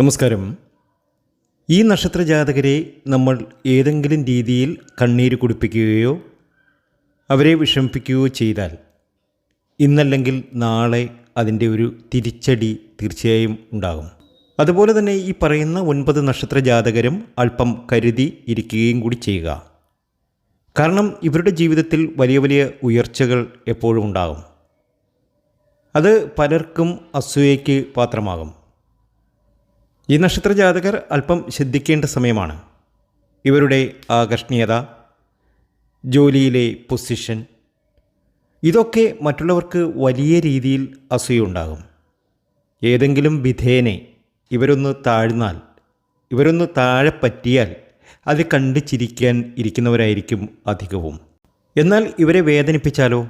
നമസ്കാരം. ഈ നക്ഷത്ര ജാതകരെ നമ്മൾ ഏതെങ്കിലും രീതിയിൽ കണ്ണീര് കുടിപ്പിക്കുകയോ അവരെ വിഷമിപ്പിക്കുകയോ ചെയ്താൽ ഇന്നല്ലെങ്കിൽ നാളെ അതിന്റെ ഒരു തിരിച്ചടി തീർച്ചയായും ഉണ്ടാകും. അതുപോലെ തന്നെ ഈ പറയുന്ന ഒൻപത് നക്ഷത്ര ജാതകരും അല്പം കരുതി ഇരിക്കുകയും കൂടി ചെയ്യുക. കാരണം ഇവരുടെ ജീവിതത്തിൽ വലിയ വലിയ ഉയർച്ചകൾ എപ്പോഴും ഉണ്ടാകും. അത് പലർക്കും അസൂയയ്ക്ക് പാത്രമാകും. ഈ നക്ഷത്ര ജാതകർ അല്പം ശ്രദ്ധിക്കേണ്ട സമയമാണ്. ഇവരുടെ ആകർഷണീയത ജോലിയിലെ പൊസിഷൻ ഇതൊക്കെ മറ്റുള്ളവർക്ക് വലിയ രീതിയിൽ അസൂയുണ്ടാകും. ഏതെങ്കിലും വിധേനെ ഇവരൊന്ന് താഴ്ന്നാൽ ഇവരൊന്ന് താഴെ പറ്റിയാൽ അത് കണ്ട് ചിരിക്കാൻ ഇരിക്കുന്നവരായിരിക്കും അധികവും. എന്നാൽ ഇവരെ വേദനിപ്പിച്ചാലോ?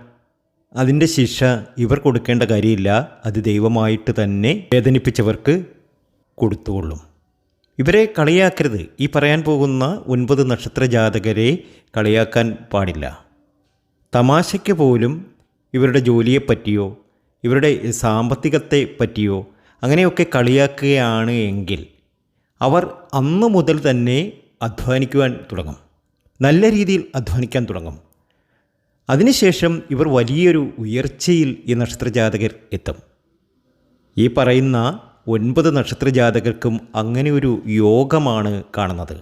അതിന്റെ ശിക്ഷ ഇവർ കൊടുക്കേണ്ട കാര്യമില്ല. അത് ദൈവമായിട്ട് തന്നെ വേദനിപ്പിച്ചവർക്ക് കൊടുത്തുകൊള്ളും. ഇവരെ കളിയാക്കരുത്. ഈ പറയാൻ പോകുന്ന ഒൻപത് നക്ഷത്ര ജാതകരെ കളിയാക്കാൻ പാടില്ല. തമാശയ്ക്ക് പോലും ഇവരുടെ ജോലിയെപ്പറ്റിയോ ഇവരുടെ സാമ്പത്തികത്തെ പറ്റിയോ അങ്ങനെയൊക്കെ കളിയാക്കുകയാണ് എങ്കിൽ അവർ അന്ന് മുതൽ തന്നെ അധ്വാനിക്കുവാൻ തുടങ്ങും. നല്ല രീതിയിൽ അധ്വാനിക്കാൻ തുടങ്ങും. അതിനുശേഷം ഇവർ വലിയൊരു ഉയർച്ചയിൽ ഈ നക്ഷത്ര ജാതകർ എത്തും. ഈ പറയുന്ന ഒൻപത് നക്ഷത്ര ജാതകർക്കും അങ്ങനെ ഒരു യോഗമാണ് കാണുന്നത്.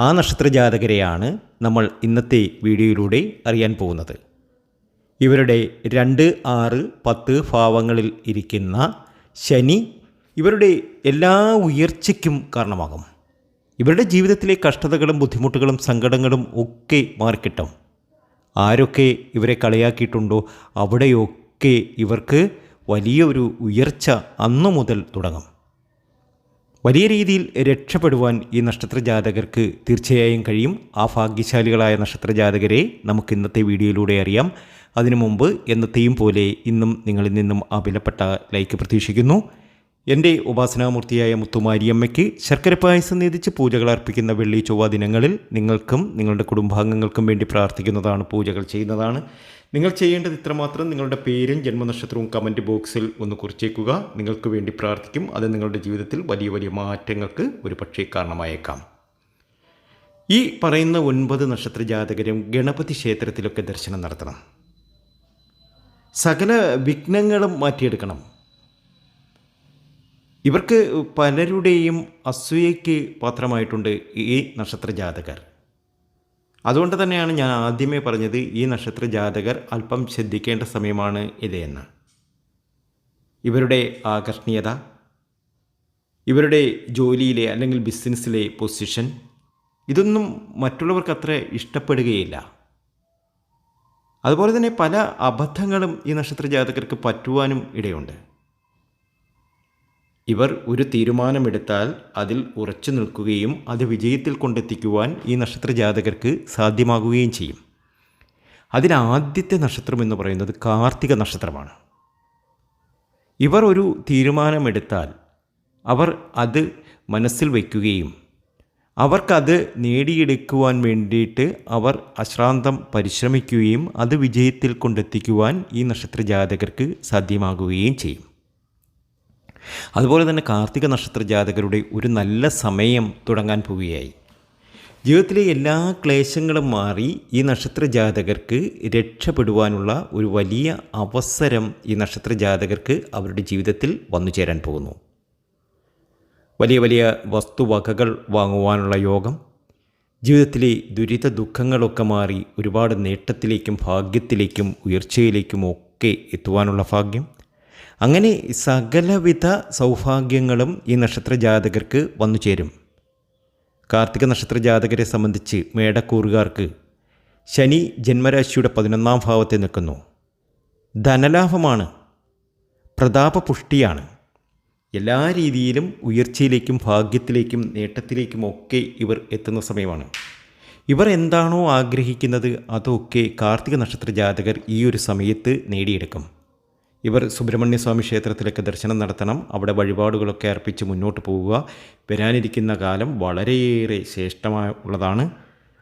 ആ നക്ഷത്ര ജാതകരെയാണ് നമ്മൾ ഇന്നത്തെ വീഡിയോയിലൂടെ അറിയാൻ പോകുന്നത്. ഇവരുടെ രണ്ട് ആറ് പത്ത് ഭാവങ്ങളിൽ ഇരിക്കുന്ന ശനി ഇവരുടെ എല്ലാ ഉയർച്ചയ്ക്കും കാരണമാകും. ഇവരുടെ ജീവിതത്തിലെ കഷ്ടതകളും ബുദ്ധിമുട്ടുകളും സങ്കടങ്ങളും ഒക്കെ മാറിക്കിട്ടും. ആരൊക്കെ ഇവരെ കളിയാക്കിയിട്ടുണ്ടോ അവിടെയൊക്കെ ഇവർക്ക് വലിയ ഒരു ഉയർച്ച അന്നു മുതൽ തുടങ്ങും. വലിയ രീതിയിൽ രക്ഷപ്പെടുവാൻ ഈ നക്ഷത്ര ജാതകർക്ക് തീർച്ചയായും കഴിയും. ആ ഭാഗ്യശാലികളായ നക്ഷത്ര ജാതകരെ നമുക്ക് ഇന്നത്തെ വീഡിയോയിലൂടെ അറിയാം. അതിനു മുമ്പ് എന്നത്തെയും പോലെ ഇന്നും നിങ്ങളിൽ നിന്നും ആ വിലപ്പെട്ട ലൈക്ക് പ്രതീക്ഷിക്കുന്നു. എന്റെ ഉപാസനാമൂർത്തിയായ മുത്തുമാരിയമ്മയ്ക്ക് ശർക്കര പായസം നീതിച്ച് പൂജകൾ അർപ്പിക്കുന്ന വെള്ളി ചൊവ്വ ദിനങ്ങളിൽ നിങ്ങൾക്കും നിങ്ങളുടെ കുടുംബാംഗങ്ങൾക്കും വേണ്ടി പ്രാർത്ഥിക്കുന്നതാണ് പൂജകൾ ചെയ്യുന്നതാണ്. നിങ്ങൾ ചെയ്യേണ്ടത് ഇത്രമാത്രം. നിങ്ങളുടെ പേരും ജന്മനക്ഷത്രവും കമന്റ് ബോക്സിൽ ഒന്ന് കുറിച്ചേക്കുക. നിങ്ങൾക്ക് വേണ്ടി പ്രാർത്ഥിക്കും. അത് നിങ്ങളുടെ ജീവിതത്തിൽ വലിയ വലിയ മാറ്റങ്ങൾക്ക് ഒരു പക്ഷേ കാരണമായേക്കാം. ഈ പറയുന്ന ഒൻപത് നക്ഷത്ര ജാതകരും ഗണപതി ക്ഷേത്രത്തിലൊക്കെ ദർശനം നടത്തണം. സകല വിഘ്നങ്ങളും മാറ്റിയെടുക്കണം. ഇവർക്ക് പലരുടെയും അസൂയയ്ക്ക് പാത്രമായിട്ടുണ്ട് ഈ നക്ഷത്ര ജാതകർ. അതുകൊണ്ട് തന്നെയാണ് ഞാൻ ആദ്യമേ പറഞ്ഞത് ഈ നക്ഷത്ര ജാതകർ അല്പം ശ്രദ്ധിക്കേണ്ട സമയമാണ് ഇത് എന്ന് ഇവരുടെ ആകർഷണീയത ഇവരുടെ ജോലിയിലെ അല്ലെങ്കിൽ ബിസിനസ്സിലെ പൊസിഷൻ ഇതൊന്നും മറ്റുള്ളവർക്ക് അത്ര ഇഷ്ടപ്പെടുകയില്ല. അതുപോലെ തന്നെ പല അബദ്ധങ്ങളും ഈ നക്ഷത്ര ജാതകർക്ക് പറ്റുവാനും ഇടയുണ്ട്. ഇവർ ഒരു തീരുമാനമെടുത്താൽ അതിൽ ഉറച്ചു നിൽക്കുകയും അത് വിജയത്തിൽ കൊണ്ടെത്തിക്കുവാൻ ഈ നക്ഷത്ര ജാതകർക്ക് സാധ്യമാകുകയും ചെയ്യും. അതിനാദ്യത്തെ നക്ഷത്രം എന്ന് പറയുന്നത് കാർത്തിക നക്ഷത്രമാണ്. ഇവർ ഒരു തീരുമാനമെടുത്താൽ അവർ അത് മനസ്സിൽ വയ്ക്കുകയും അവർക്കത് നേടിയെടുക്കുവാൻ വേണ്ടിയിട്ട് അവർ അശ്രാന്തം പരിശ്രമിക്കുകയും അത് വിജയത്തിൽ കൊണ്ടെത്തിക്കുവാൻ ഈ നക്ഷത്ര ജാതകർക്ക് സാധ്യമാകുകയും ചെയ്യും. അതുപോലെ തന്നെ കാർത്തിക നക്ഷത്ര ജാതകരുടെ ഒരു നല്ല സമയം തുടങ്ങാൻ പോവുകയായി. ജീവിതത്തിലെ എല്ലാ ക്ലേശങ്ങളും മാറി ഈ നക്ഷത്ര ജാതകർക്ക് രക്ഷപ്പെടുവാനുള്ള ഒരു വലിയ അവസരം ഈ നക്ഷത്ര ജാതകർക്ക് അവരുടെ ജീവിതത്തിൽ വന്നു ചേരാൻ പോകുന്നു. വലിയ വലിയ വസ്തുവകകൾ വാങ്ങുവാനുള്ള യോഗം ജീവിതത്തിലെ ദുരിത ദുഃഖങ്ങളൊക്കെ മാറി ഒരുപാട് നേട്ടത്തിലേക്കും ഭാഗ്യത്തിലേക്കും ഉയർച്ചയിലേക്കും ഒക്കെ എത്തുവാനുള്ള ഭാഗ്യം അങ്ങനെ സകലവിധ സൗഭാഗ്യങ്ങളും ഈ നക്ഷത്ര ജാതകർക്ക് വന്നു ചേരും. കാർത്തിക നക്ഷത്ര ജാതകരെ സംബന്ധിച്ച് മേടക്കൂറുകാർക്ക് ശനി ജന്മരാശിയുടെ പതിനൊന്നാം ഭാവത്തിൽ നിൽക്കുന്നു. ധനലാഭമാണ്. പ്രതാപപുഷ്ടിയാണ്. എല്ലാ രീതിയിലും ഉയർച്ചയിലേക്കും ഭാഗ്യത്തിലേക്കും നേട്ടത്തിലേക്കും ഒക്കെ ഇവർ എത്തുന്ന സമയമാണ്. ഇവർ എന്താണോ ആഗ്രഹിക്കുന്നത് അതൊക്കെ കാർത്തിക നക്ഷത്ര ജാതകർ ഈ ഒരു സമയത്ത് നേടിയെടുക്കും. ഇവർ സുബ്രഹ്മണ്യസ്വാമി ക്ഷേത്രത്തിലൊക്കെ ദർശനം നടത്തണം. അവിടെ വഴിപാടുകളൊക്കെ അർപ്പിച്ച് മുന്നോട്ട് പോവുക. വരാനിരിക്കുന്ന കാലം വളരെയേറെ ശ്രേഷ്ഠമായ ഉള്ളതാണ്.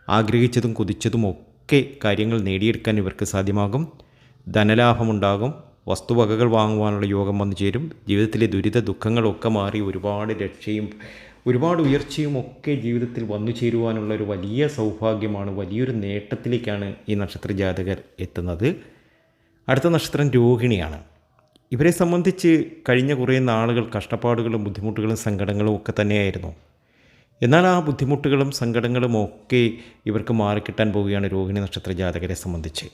ആഗ്രഹിച്ചതും കുതിച്ചതും ഒക്കെ കാര്യങ്ങൾ നേടിയെടുക്കാൻ ഇവർക്ക് സാധ്യമാകും. ധനലാഭമുണ്ടാകും. വസ്തുവകകൾ വാങ്ങുവാനുള്ള യോഗം വന്നു ചേരും. ജീവിതത്തിലെ ദുരിത ദുഃഖങ്ങളൊക്കെ മാറി ഒരുപാട് രക്ഷയും ഒരുപാട് ഉയർച്ചയും ഒക്കെ ജീവിതത്തിൽ വന്നു ചേരുവാനുള്ള ഒരു വലിയ സൗഭാഗ്യമാണ് വലിയൊരു നേട്ടത്തിലേക്കാണ് ഈ നക്ഷത്ര ജാതകർ എത്തുന്നത്. അടുത്ത നക്ഷത്രം രോഹിണിയാണ്. ഇവരെ സംബന്ധിച്ച് കഴിഞ്ഞ കുറേ നാളുകൾ കഷ്ടപ്പാടുകളും ബുദ്ധിമുട്ടുകളും സങ്കടങ്ങളും ഒക്കെ തന്നെയായിരുന്നു. എന്നാൽ ആ ബുദ്ധിമുട്ടുകളും സങ്കടങ്ങളും ഒക്കെ ഇവർക്ക് മാറിക്കിട്ടാൻ പോവുകയാണ് രോഹിണി നക്ഷത്ര ജാതകരെ സംബന്ധിച്ച്.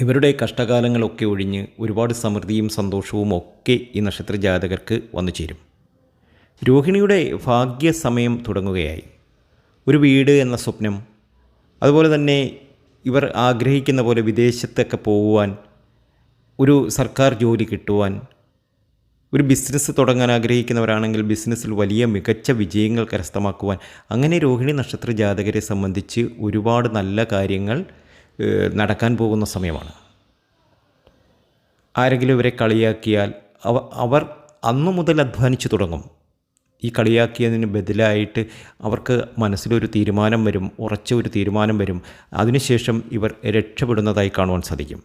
ഇവരുടെ കഷ്ടകാലങ്ങളൊക്കെ ഒഴിഞ്ഞ് ഒരുപാട് സമൃദ്ധിയും സന്തോഷവും ഒക്കെ ഈ നക്ഷത്ര ജാതകർക്ക് വന്നു ചേരും. രോഹിണിയുടെ ഭാഗ്യ സമയം തുടങ്ങുകയായി. ഒരു വീട് എന്ന സ്വപ്നം അതുപോലെ തന്നെ ഇവർ ആഗ്രഹിക്കുന്ന പോലെ വിദേശത്തൊക്കെ പോകുവാൻ ഒരു സർക്കാർ ജോലി കിട്ടുവാൻ ഒരു ബിസിനസ് തുടങ്ങാൻ ആഗ്രഹിക്കുന്നവരാണെങ്കിൽ ബിസിനസ്സിൽ വലിയ മികച്ച വിജയങ്ങൾ കരസ്ഥമാക്കുവാൻ. അങ്ങനെ രോഹിണി നക്ഷത്ര ജാതകരെ സംബന്ധിച്ച് ഒരുപാട് നല്ല കാര്യങ്ങൾ നടക്കാൻ പോകുന്ന സമയമാണ്. ആരെങ്കിലും ഇവരെ കളിയാക്കിയാൽ അവ അവർ അന്നു മുതൽ അധ്വാനിച്ചു തുടങ്ങും. ഈ കളിയാക്കിയതിന് ബദലായിട്ട് അവർക്ക് മനസ്സിലൊരു തീരുമാനം വരും ഉറച്ച ഒരു തീരുമാനം വരും. അതിനുശേഷം ഇവർ രക്ഷപ്പെടുന്നതായി കാണുവാൻ സാധിക്കും.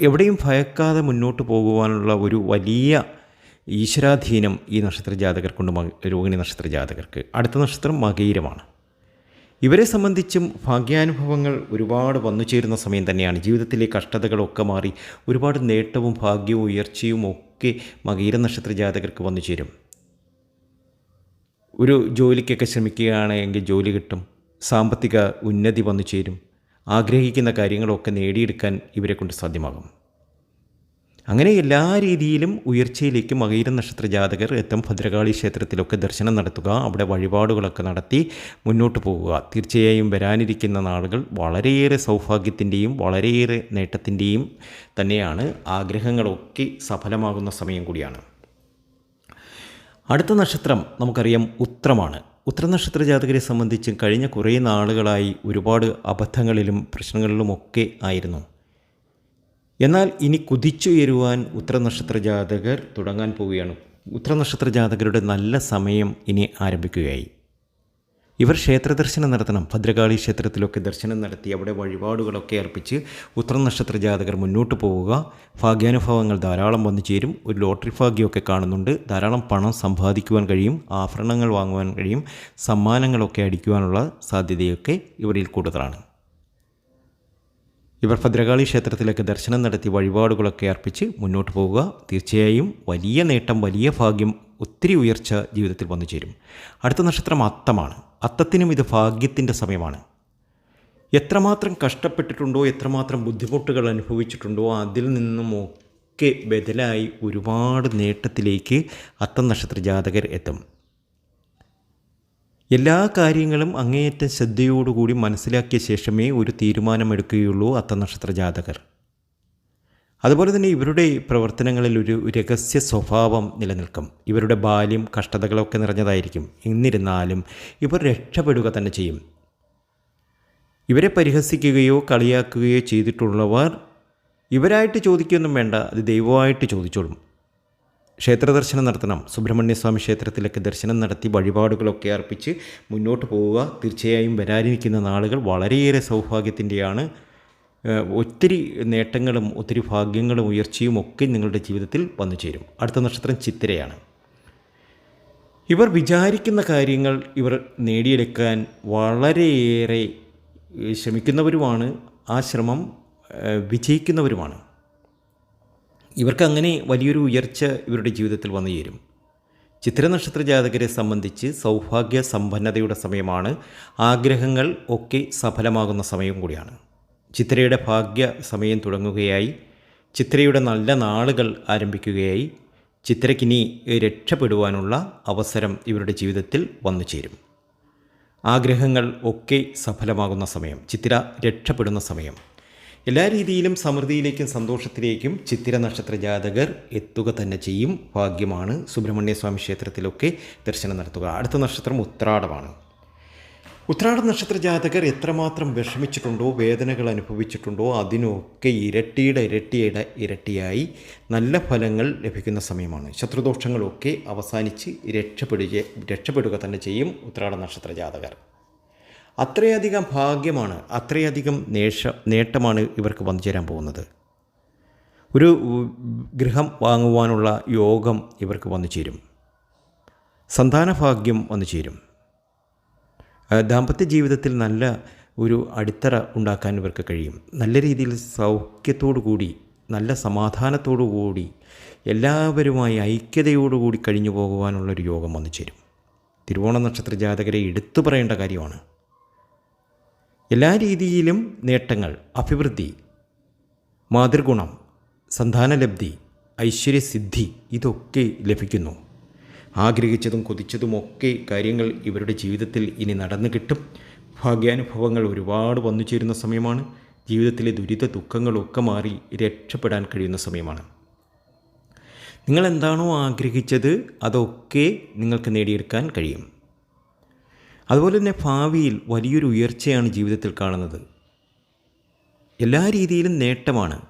എവിടെയും ഭയക്കാതെ മുന്നോട്ട് പോകുവാനുള്ള ഒരു വലിയ ഈശ്വരാധീനം ഈ നക്ഷത്ര ജാതകർക്കുണ്ട് രോഹിണി നക്ഷത്ര ജാതകർക്ക്. അടുത്ത നക്ഷത്രം മകീരമാണ് ഇവരെ സംബന്ധിച്ചും ഭാഗ്യാനുഭവങ്ങൾ ഒരുപാട് വന്നു ചേരുന്ന സമയം തന്നെയാണ്. ജീവിതത്തിലെ കഷ്ടതകളൊക്കെ മാറി ഒരുപാട് നേട്ടവും ഭാഗ്യവും ഉയർച്ചയും ഒക്കെ മകീര നക്ഷത്ര ജാതകർക്ക് വന്നു ചേരും. ഒരു ജോലിക്കൊക്കെ ശ്രമിക്കുകയാണെങ്കിൽ ജോലി കിട്ടും. സാമ്പത്തിക ഉന്നതി വന്നു ചേരും. ആഗ്രഹിക്കുന്ന കാര്യങ്ങളൊക്കെ നേടിയെടുക്കാൻ ഇവരെ കൊണ്ട് സാധ്യമാകും. അങ്ങനെ എല്ലാ രീതിയിലും ഉയർച്ചയിലേക്ക് മകീര നക്ഷത്ര ജാതകർ എത്തും. ഭദ്രകാളി ക്ഷേത്രത്തിലൊക്കെ ദർശനം നടത്തുക അവിടെ വഴിപാടുകളൊക്കെ നടത്തി മുന്നോട്ട് പോവുക. തീർച്ചയായും വരാനിരിക്കുന്ന നാളുകൾ വളരെയേറെ സൗഭാഗ്യത്തിന്റെയും വളരെയേറെ നേട്ടത്തിന്റെയും തന്നെയാണ്. ആഗ്രഹങ്ങളൊക്കെ സഫലമാകുന്ന സമയം കൂടിയാണ്. അടുത്ത നക്ഷത്രം നമുക്കറിയാം ഉത്രമാണ്. ഉത്തരനക്ഷത്ര ജാതകരെ സംബന്ധിച്ച് കഴിഞ്ഞ കുറേ നാളുകളായി ഒരുപാട് അബദ്ധങ്ങളിലും പ്രശ്നങ്ങളിലുമൊക്കെ ആയിരുന്നു. എന്നാൽ ഇനി കുതിച്ചുയരുവാൻ ഉത്തരനക്ഷത്ര ജാതകർ തുടങ്ങാൻ പോവുകയാണ്. ഉത്തരനക്ഷത്ര ജാതകരുടെ നല്ല സമയം ഇനി ആരംഭിക്കുകയായി. ഇവർ ക്ഷേത്ര ദർശനം നടത്തണം. ഭദ്രകാളി ക്ഷേത്രത്തിലൊക്കെ ദർശനം നടത്തി അവിടെ വഴിപാടുകളൊക്കെ അർപ്പിച്ച് ഉത്തരനക്ഷത്ര ജാതകർ മുന്നോട്ട് പോവുക. ഭാഗ്യാനുഭവങ്ങൾ ധാരാളം വന്നു ചേരും. ഒരു ലോട്ടറി ഭാഗ്യമൊക്കെ കാണുന്നുണ്ട്. ധാരാളം പണം സമ്പാദിക്കുവാൻ കഴിയും. ആഭരണങ്ങൾ വാങ്ങുവാൻ കഴിയും. സമ്മാനങ്ങളൊക്കെ അടിക്കുവാനുള്ള സാധ്യതയൊക്കെ ഇവരിൽ കൂടുതലാണ്. ഇവർ ഭദ്രകാളി ക്ഷേത്രത്തിലേക്ക് ദർശനം നടത്തി വഴിപാടുകളൊക്കെ അർപ്പിച്ച് മുന്നോട്ട് പോവുക. തീർച്ചയായും വലിയ നേട്ടം വലിയ ഭാഗ്യം ഒത്തിരി ഉയർച്ച ജീവിതത്തിൽ വന്നു ചേരും. അടുത്ത നക്ഷത്രം അത്തമാണ്. അത്തത്തിനും ഇത് ഭാഗ്യത്തിന്റെ സമയമാണ്. എത്രമാത്രം കഷ്ടപ്പെട്ടിട്ടുണ്ടോ എത്രമാത്രം ബുദ്ധിമുട്ടുകൾ അനുഭവിച്ചിട്ടുണ്ടോ അതിൽ നിന്നും ഒക്കെ ബദലായി ഒരുപാട് നേട്ടത്തിലേക്ക് അത്തം നക്ഷത്ര ജാതകർ എത്തും. എല്ലാ കാര്യങ്ങളും അങ്ങേയറ്റം ശ്രദ്ധയോടുകൂടി മനസ്സിലാക്കിയ ശേഷമേ ഒരു തീരുമാനമെടുക്കുകയുള്ളൂ അത്തനക്ഷത്ര ജാതകർ. അതുപോലെ തന്നെ ഇവരുടെ പ്രവർത്തനങ്ങളിൽ ഒരു രഹസ്യ സ്വഭാവം നിലനിൽക്കും. ഇവരുടെ ബാല്യം കഷ്ടതകളൊക്കെ നിറഞ്ഞതായിരിക്കും. എന്നിരുന്നാലും ഇവർ രക്ഷപ്പെടുക തന്നെ ചെയ്യും. ഇവരെ പരിഹസിക്കുകയോ കളിയാക്കുകയോ ചെയ്തിട്ടുള്ളവർ ഇവരായിട്ട് ചോദിക്കുകയൊന്നും വേണ്ട അത് ദൈവമായിട്ട് ചോദിച്ചോളും. ക്ഷേത്ര ദർശനം നടത്തണം സുബ്രഹ്മണ്യസ്വാമി ക്ഷേത്രത്തിലൊക്കെ ദർശനം നടത്തി വഴിപാടുകളൊക്കെ അർപ്പിച്ച് മുന്നോട്ട് പോവുക. തീർച്ചയായും വരാനിരിക്കുന്ന നാളുകൾ വളരെയേറെ സൗഭാഗ്യത്തിന്റെയാണ്. ഒത്തിരി നേട്ടങ്ങളും ഒത്തിരി ഭാഗ്യങ്ങളും ഉയർച്ചയും ഒക്കെ നിങ്ങളുടെ ജീവിതത്തിൽ വന്നു ചേരും. അടുത്ത നക്ഷത്രം ചിത്തിരയാണ്. ഇവർ വിചാരിക്കുന്ന കാര്യങ്ങൾ ഇവർ നേടിയെടുക്കാൻ വളരെയേറെ ശ്രമിക്കുന്നവരുമാണ്. ആ ശ്രമം വിജയിക്കുന്നവരുമാണ്. ഇവർക്ക് അങ്ങനെ വലിയൊരു ഉയർച്ച ഇവരുടെ ജീവിതത്തിൽ വന്നു ചേരും. ചിത്ര നക്ഷത്ര ജാതകരെ സംബന്ധിച്ച് സൗഭാഗ്യ സമ്പന്നതയുടെ സമയമാണ്. ആഗ്രഹങ്ങൾ ഒക്കെ സഫലമാകുന്ന സമയം കൂടിയാണ്. ചിത്രയുടെ ഭാഗ്യ സമയം തുടങ്ങുകയായി. ചിത്രയുടെ നല്ല നാളുകൾ ആരംഭിക്കുകയായി. ചിത്രക്കിനി രക്ഷപ്പെടുവാനുള്ള അവസരം ഇവരുടെ ജീവിതത്തിൽ വന്നു ചേരും. ആഗ്രഹങ്ങൾ ഒക്കെ സഫലമാകുന്ന സമയം ചിത്ര രക്ഷപ്പെടുന്ന സമയം. എല്ലാ രീതിയിലും സമൃദ്ധിയിലേക്കും സന്തോഷത്തിലേക്കും ചിത്തിര നക്ഷത്ര ജാതകർ എത്തുക തന്നെ ചെയ്യും. ഭാഗ്യമാണ് സുബ്രഹ്മണ്യ സ്വാമി ക്ഷേത്രത്തിലൊക്കെ ദർശനം നടത്തുക. അടുത്ത നക്ഷത്രം ഉത്രാടമാണ്. ഉത്രാട നക്ഷത്ര ജാതകർ എത്രമാത്രം വിഷമിച്ചിട്ടുണ്ടോ വേദനകൾ അനുഭവിച്ചിട്ടുണ്ടോ അതിനൊക്കെ ഇരട്ടിയുടെ ഇരട്ടിയുടെ ഇരട്ടിയായി നല്ല ഫലങ്ങൾ ലഭിക്കുന്ന സമയമാണ്. ശത്രുദോഷങ്ങളൊക്കെ അവസാനിച്ച് രക്ഷപ്പെടുക രക്ഷപ്പെടുക തന്നെ ചെയ്യും ഉത്രാട നക്ഷത്ര ജാതകർ. അത്രയധികം ഭാഗ്യമാണ് അത്രയധികം നേഷ നേട്ടമാണ് ഇവർക്ക് വന്നു ചേരാൻ പോകുന്നത്. ഒരു ഗൃഹം വാങ്ങുവാനുള്ള യോഗം ഇവർക്ക് വന്നു ചേരും. സന്താനഭാഗ്യം വന്നു ചേരും. ദാമ്പത്യ ജീവിതത്തിൽ നല്ല ഒരു അടിത്തറ ഉണ്ടാക്കാൻ ഇവർക്ക് കഴിയും. നല്ല രീതിയിൽ സൗഖ്യത്തോടു കൂടി നല്ല സമാധാനത്തോടു കൂടി എല്ലാവരുമായി ഐക്യതയോടുകൂടി കഴിഞ്ഞു പോകുവാനുള്ളൊരു യോഗം വന്നു ചേരും. തിരുവോണ നക്ഷത്ര ജാതകരെ എടുത്തു പറയേണ്ട കാര്യമാണ്. എല്ലാ രീതിയിലും നേട്ടങ്ങൾ അഭിവൃദ്ധി മാതൃഗുണം സന്താനലബ്ധി ഐശ്വര്യസിദ്ധി ഇതൊക്കെ ലഭിക്കുന്നു. ആഗ്രഹിച്ചതും കൊതിച്ചതുമൊക്കെ കാര്യങ്ങൾ ഇവരുടെ ജീവിതത്തിൽ ഇനി നടന്നു കിട്ടും. ഭാഗ്യാനുഭവങ്ങൾ ഒരുപാട് വന്നു ചേരുന്ന സമയമാണ്. ജീവിതത്തിലെ ദുരിത ദുഃഖങ്ങളൊക്കെ മാറി രക്ഷപ്പെടാൻ കഴിയുന്ന സമയമാണ്. നിങ്ങൾ എന്താണോ ആഗ്രഹിച്ചത് അതൊക്കെ നിങ്ങൾക്ക് നേടിയെടുക്കാൻ കഴിയും. അതുപോലെ തന്നെ ഭാവിയിൽ വലിയൊരു ഉയർച്ചയാണ് ജീവിതത്തിൽ കാണുന്നത്. എല്ലാ രീതിയിലും നേട്ടമാണ്.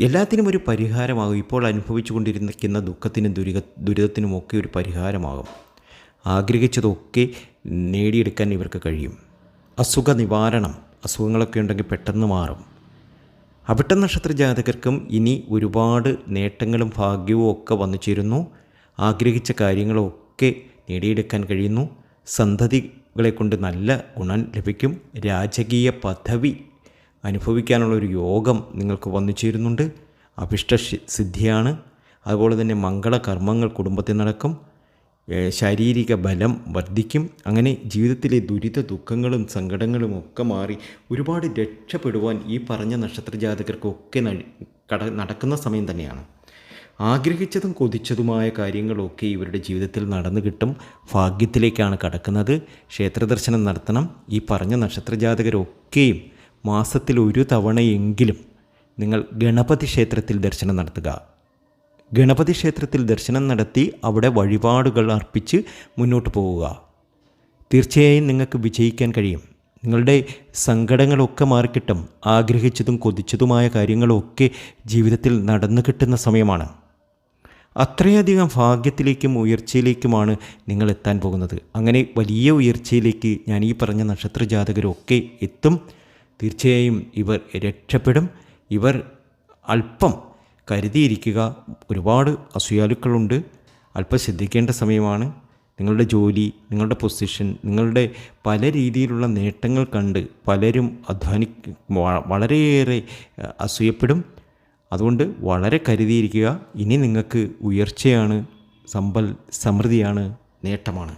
എല്ലാത്തിനും ഒരു പരിഹാരമാകും. ഇപ്പോൾ അനുഭവിച്ചു കൊണ്ടിരിക്കുന്ന ദുഃഖത്തിനും ദുരിത ദുരിതത്തിനുമൊക്കെ ഒരു പരിഹാരമാകും. ആഗ്രഹിച്ചതൊക്കെ നേടിയെടുക്കാൻ ഇവർക്ക് കഴിയും. അസുഖ നിവാരണം അസുഖങ്ങളൊക്കെ ഉണ്ടെങ്കിൽ പെട്ടെന്ന് മാറും. അവിട്ട നക്ഷത്ര ജാതകർക്കും ഇനി ഒരുപാട് നേട്ടങ്ങളും ഭാഗ്യവും ഒക്കെ വന്നു ചേരുന്നു. ആഗ്രഹിച്ച കാര്യങ്ങളൊക്കെ നേടിയെടുക്കാൻ കഴിയുന്നു. സന്തതികളെ കൊണ്ട് നല്ല ഗുണം ലഭിക്കും. രാജകീയ പദവി അനുഭവിക്കാനുള്ള ഒരു യോഗം നിങ്ങൾക്ക് വന്നു ചേരുന്നുണ്ട്. അഭിഷ്ട സിദ്ധിയാണ്. അതുപോലെ തന്നെ മംഗളകർമ്മങ്ങൾ കുടുംബത്തിൽ നടക്കും. ശാരീരിക ബലം വർദ്ധിക്കും. അങ്ങനെ ജീവിതത്തിലെ ദുരിത ദുഃഖങ്ങളും സങ്കടങ്ങളും ഒക്കെ മാറി ഒരുപാട് രക്ഷപ്പെടുവാൻ ഈ പറഞ്ഞ നക്ഷത്ര ജാതകർക്കൊക്കെ നടക്കുന്ന സമയം തന്നെയാണ്. ആഗ്രഹിച്ചതും കൊതിച്ചതുമായ കാര്യങ്ങളൊക്കെ ഇവരുടെ ജീവിതത്തിൽ നടന്നു കിട്ടും. ഭാഗ്യത്തിലേക്കാണ് കടക്കുന്നത്. ക്ഷേത്രദർശനം നടത്തണം. ഈ പറഞ്ഞ നക്ഷത്രജാതകരൊക്കെയും മാസത്തിൽ ഒരു തവണയെങ്കിലും നിങ്ങൾ ഗണപതി ക്ഷേത്രത്തിൽ ദർശനം നടത്തുക. ഗണപതി ക്ഷേത്രത്തിൽ ദർശനം നടത്തി അവിടെ വഴിപാടുകൾ അർപ്പിച്ച് മുന്നോട്ട് പോവുക. തീർച്ചയായും നിങ്ങൾക്ക് വിജയിക്കാൻ കഴിയും. നിങ്ങളുടെ സങ്കടങ്ങളൊക്കെ മാറിക്കിട്ടും. ആഗ്രഹിച്ചതും കൊതിച്ചതുമായ കാര്യങ്ങളൊക്കെ ജീവിതത്തിൽ നടന്നു കിട്ടുന്ന സമയമാണ്. അത്രയധികം ഭാഗ്യത്തിലേക്കും ഉയർച്ചയിലേക്കുമാണ് നിങ്ങൾ എത്താൻ പോകുന്നത്. അങ്ങനെ വലിയ ഉയർച്ചയിലേക്ക് ഞാൻ ഈ പറഞ്ഞ നക്ഷത്ര ജാതകരൊക്കെ എത്തും. തീർച്ചയായും ഇവർ രക്ഷപ്പെടും. ഇവർ അല്പം കരുതിയിരിക്കുക ഒരുപാട് അസൂയാലുക്കളുണ്ട്. അല്പം ശ്രദ്ധിക്കേണ്ട സമയമാണ്. നിങ്ങളുടെ ജോലി നിങ്ങളുടെ പൊസിഷൻ നിങ്ങളുടെ പല രീതിയിലുള്ള നേട്ടങ്ങൾ കണ്ട് പലരും അധ്വാനി വളരെയേറെ അസൂയപ്പെടും. അതുകൊണ്ട് വളരെ കരുതിയിരിക്കുക ഇനി നിങ്ങൾക്ക് ഉയർച്ചയാണ് സമ്പൽ സമൃദ്ധിയാണ് നേട്ടമാണ്.